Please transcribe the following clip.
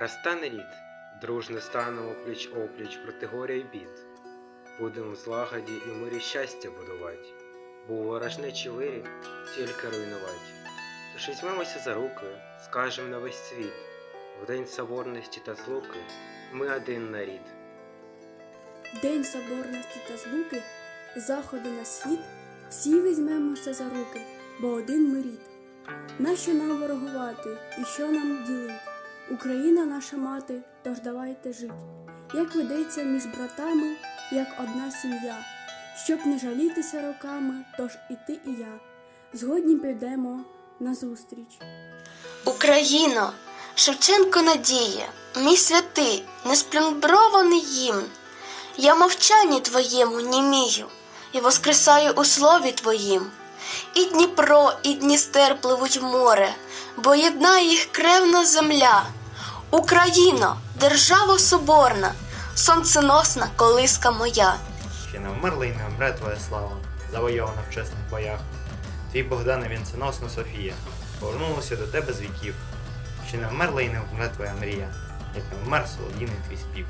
Розтане лід, дружно станемо пліч опліч проти горя й бід. Будемо в злагоді і в мирі щастя будувати, бо ворожнечі вирі тільки руйнувати. Тож візьмемося за руки, скажем на весь світ, в день соборності та злуки ми один нарід. День соборності та злуки, заходу на світ, всі візьмемося за руки, бо один ми рід. Нащо нам ворогувати і що нам ділить? Україна наша мати, тож давайте жить. Як ведеться між братами, як одна сім'я, щоб не жалітися роками, тож і ти, і я. Згодні підемо назустріч. Україно, Шевченко надія, мій святий, несплюмбрований гімн. Я мовчанні твоєму німію і воскресаю у слові твоїм. І Дніпро, і Дністер пливуть в море, бо єднає їх кревна земля. Україно, держава соборна, сонценосна колиска моя. Ще не вмерла і не вмре твоя слава, завойована в чесних боях. Твій Богдане вінценосна Софія, повернулася до тебе з віків. Ще не вмерла й не вмре твоя мрія, як не вмер солодіний твій спів.